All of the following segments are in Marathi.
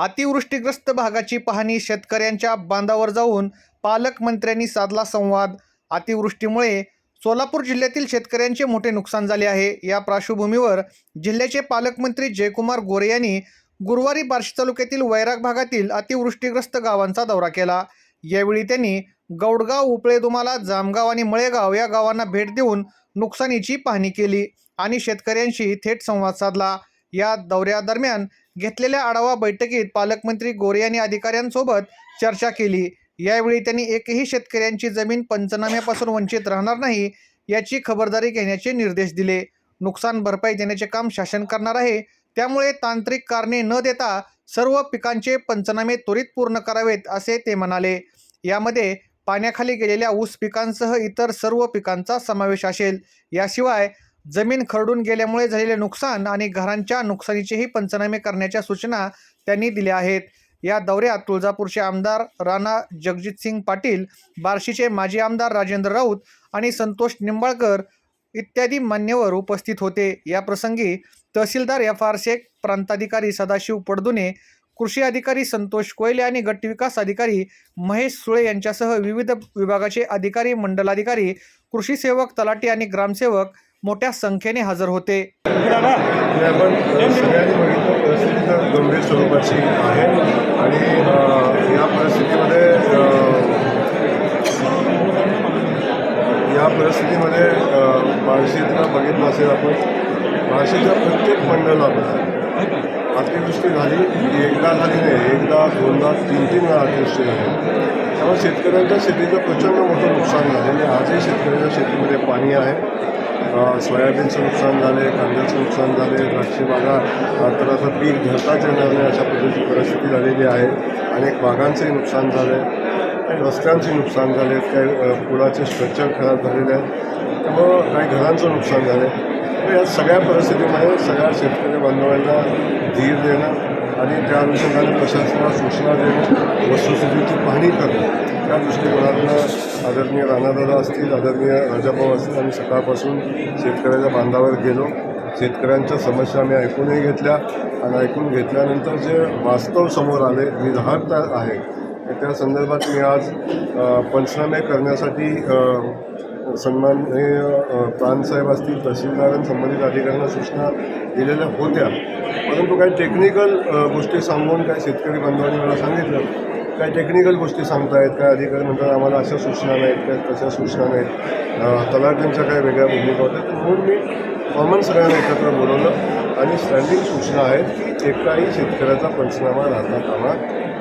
अतिवृष्टीग्रस्त भागाची पाहणी शेतकऱ्यांच्या बांधावर जाऊन पालकमंत्र्यांनी साधला संवाद. अतिवृष्टीमुळे सोलापूर जिल्ह्यातील शेतकऱ्यांचे मोठे नुकसान झाले आहे. या पार्श्वभूमीवर जिल्ह्याचे पालकमंत्री जयकुमार गोरे यांनी गुरुवारी बार्शी तालुक्यातील वैराग भागातील अतिवृष्टीग्रस्त गावांचा दौरा केला. यावेळी त्यांनी गौडगाव उपळेदुमाला जामगाव आणि मळेगाव या गावांना भेट देऊन नुकसानीची पाहणी केली आणि शेतकऱ्यांशी थेट संवाद साधला. या दौऱ्यादरम्यान घेतलेल्या आढावा बैठकीत पालकमंत्री गोरे यांनी अधिकाऱ्यांसोबत चर्चा केली. यावेळी त्यांनी एकही शेतकऱ्यांची जमीन पंचनाम्यापासून वंचित राहणार नाही याची खबरदारी घेण्याचे निर्देश दिले. नुकसान भरपाई देण्याचे काम शासन करणार आहे. त्यामुळे तांत्रिक कारणे न देता सर्व पिकांचे पंचनामे त्वरित पूर्ण करावेत असे ते म्हणाले. यामध्ये पाण्याखाली गेलेल्या ऊस पिकांसह इतर सर्व पिकांचा समावेश असेल. याशिवाय जमीन खरडून गेल्यामुळे झालेले नुकसान आणि घरांच्या नुकसानीचेही पंचनामे करण्याच्या सूचना त्यांनी दिल्या आहेत. या दौऱ्यात तुळजापूरचे आमदार राणा जगजितसिंग पाटील बार्शीचे माजी आमदार राजेंद्र राऊत आणि संतोष निंबाळकर इत्यादी मान्यवर उपस्थित होते. या प्रसंगी तहसीलदार एफ आर शेख प्रांताधिकारी सदाशिव पडदुने कृषी अधिकारी संतोष कोयले आणि गटविकास अधिकारी महेश सुळे यांच्यासह विविध विभागाचे अधिकारी मंडलाधिकारी कृषी सेवक तलाटी आणि ग्रामसेवक मोठ्या संख्येने हजर होते. आपण सगळ्यांनी बघितलं परिस्थिती तर गंभीर स्वरूपाची आहे. आणि या परिस्थितीमध्ये या परिस्थितीमध्ये बार्शीतला बघितलं असेल आपण बार्शीच्या प्रत्येक मंडळाला अतिवृष्टी झाली. एकदा झाली नाही एकदा दोनदा तीन तीन वेळा अतिवृष्टी झाली. त्यामुळे शेतकऱ्यांच्या शेतीचं प्रचंड मोठं नुकसान झालं आणि आजही शेतकऱ्यांच्या शेतीमध्ये पाणी आहे. सोयाबीनचं नुकसान झाले कांद्याचं नुकसान झाले द्राक्षी बागा तर असं पीक धरताच येणार नाही अशा पद्धतीची परिस्थिती झालेली आहे. अनेक बागांचंही नुकसान झालं आहे काही रस्त्यांचे नुकसान झाले काही पुलाचे स्ट्रक्चर खराब झालेले आहेत. त्यामुळं काही घरांचं नुकसान झालं आहे या सगळ्या परिस्थितीमध्ये सगळ्या शेतकरी बांधवांना धीर देणं आणि त्या अनुषंगाने प्रशासनाला सूचना देणं वस्तुस्थितीची पाहणी करणं त्या दृष्टिकोनातनं आदरणीय राणादादा असतील आदरणीय राजाभाऊ असतील आम्ही सकाळपासून शेतकऱ्याच्या बांधावर गेलो. शेतकऱ्यांच्या समस्या आम्ही ऐकूनही घेतल्या आणि ऐकून घेतल्यानंतर जे वास्तव समोर आले निधारता आहे त्या संदर्भात मी आज पंचनामे करण्यासाठी सन्मान सन्माननीय अ, प्राणसाहेब असतील तहसीलदार आणि संबंधित अधिकाऱ्यांना सूचना दिलेल्या होत्या. परंतु काही टेक्निकल गोष्टी सांगून काही शेतकरी बांधवांनी मला सांगितलं. काही टेक्निकल गोष्टी सांगतायत काय अधिकारी म्हणतात आम्हाला अशा सूचना नाहीत काय तशा सूचना नाहीत. अ, तलाठ्यांच्या काही वेगळ्या भूमिका होत्या. तर म्हणून मी कॉमन सगळ्यांना एकत्र बोलवलं आणि स्टँडिंग सूचना आहेत की एकाही शेतकऱ्याचा पंचनामा राहता कामा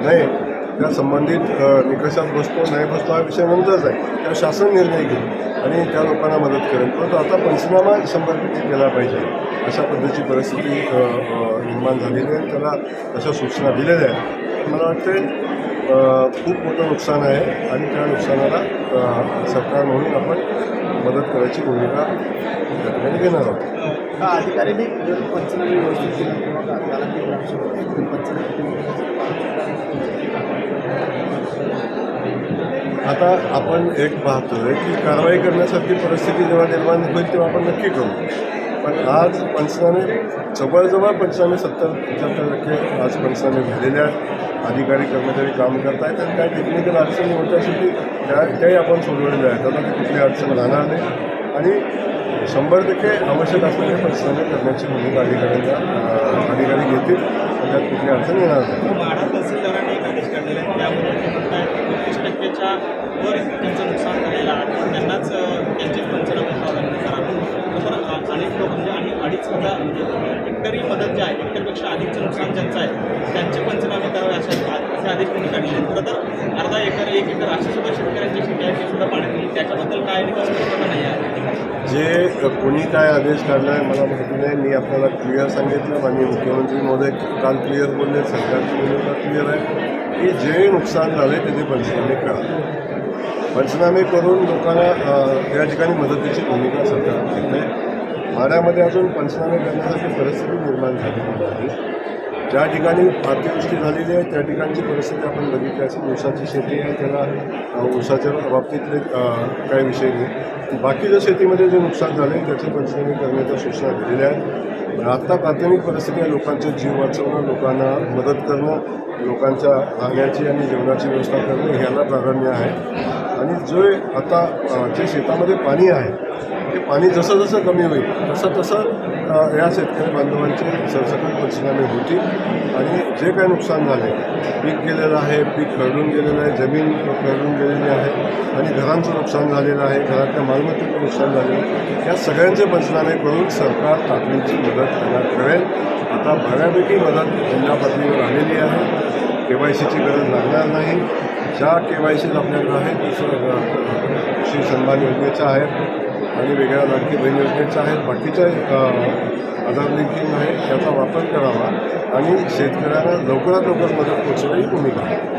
नये. त्या संबंधित निकषात बसतो नाही बसतो हा विषय नंतरच आहे. त्या शासन निर्णय घेईल आणि त्या लोकांना मदत करेल. परंतु आता पंचनामा संपर्क केला पाहिजे. अशा पद्धतीची परिस्थिती निर्माण झालेली आहे. त्याला अशा सूचना दिलेल्या आहेत. मला वाटते खूप मोठं नुकसान आहे आणि त्या नुकसानाला सरकार म्हणून आपण मदत करायची भूमिका घेणार आहोत. का अधिकाऱ्यांनी जर पंचनामे व्यवस्थित किंवा पंचनामे आता आपण एक पाहतोय की कारवाई करण्यासारखी परिस्थिती जेव्हा निर्माण होईल तेव्हा आपण नक्की करू. पण आज पंचनामे जवळजवळ पंचनामे सत्तर पंच्याहत्तर टक्के आज पंचनामे झालेले आहेत. अधिकारी कर्मचारी काम करत आहेत आणि काय टेक्निकल अडचणी होत्या असेल त्या त्याही आपण सोडवलेल्या आहेत. आता कुठली अडचण राहणार नाही. आणि शंभर टक्के आवश्यक असलेले पंचनामे करण्याची भूमिका अधिकाऱ्यांना अधिकारी घेतील. आणि त्यात कुठली अडचण येणार नाही. माढा तहसीलदारांनी एक आदेश काढलेला आहे त्यामध्ये ते म्हणताय वर त्यांचं नुकसान झालेलं आहे. त्यांनाच त्यांचे पंचनामे प्राधान्य करावे अनेक लोक म्हणजे आणि अडीच हजार म्हणजे हेक्टरी मदत जी आहे हेक्टरपेक्षा अधिकचं नुकसान ज्यांचं आहे त्यांचे पंचनामे करावे अशा असे आदेश त्यांनी काढलेले खरं तर अर्धा एकर एक एकर अशी सुद्धा शेतकऱ्यांची शेती आहे ते सुद्धा पाण्यात त्याच्याबद्दल काय निकाल जे कोणी काय आदेश काढला आहे मला माहिती नाही. मी आपल्याला क्लिअर सांगितलं. आणि मुख्यमंत्री महोदय काल क्लिअर बोलले. सरकारची भूमिका क्लिअर आहे. की जे नुकसान झाले त्याचे पंचनामे करा. पंचनामे करून लोकांना या ठिकाणी मदतीची भूमिका सरकार घेते. माझ्यामध्ये माड्यामध्ये अजून पंचनामे करण्यासाठी परिस्थिती निर्माण झालेली नाही. ज्या ठिकाणी अतिवृष्टी झालेली आहे त्या ठिकाणची परिस्थिती आपण बघितली असेल. ऊसाची शेती आहे त्याला ऊसाच्या बाबतीतले काही विषय नाही. बाकीच्या शेतीमध्ये जे नुकसान झाले त्याचे पंचनामे करण्याच्या सूचना दिलेल्या आहेत. आत्ता प्राथमिक परिस्थिती आहे लोकांचे जीव वाचवणं लोकांना मदत करणं लोकांच्या राहण्याची आणि जेवणाची व्यवस्था करणं ह्याला प्राधान्य आहे. आणि जे आता जे शेतामध्ये पाणी आहे की पाणी जसं जसं कमी होईल तसं तसं या शेतकरी बांधवांचे सरसकट पंचनामे होतील आणि जे काही नुकसान झाले पीक गेलेलं आहे पीक खरडून गेलेलं आहे जमीन खरडून गेलेली आहे आणि घरांचं नुकसान झालेलं आहे घरातल्या मालमत्तेचं नुकसान झालेलं आहे या सगळ्यांचे पंचनामे करून सरकार तातडीची मदत त्यांना करेल आता बऱ्यापैकी मदत जिल्हा पातळीवर आलेली आहे. के वाय सीची गरज लागणार नाही. ज्या के वाय सीला आपल्याकडं आहे दुसरं श्री सन्मान योजनेचा आहे आणि वेगळ्या लाडकी बहीण योजनेच्या आहेत. बाकीच्या आधार लिंकिंग आहे याचा वापर करावा आणि शेतकऱ्यांना लवकरात लवकर मदत पोचवायची भूमिका आहे.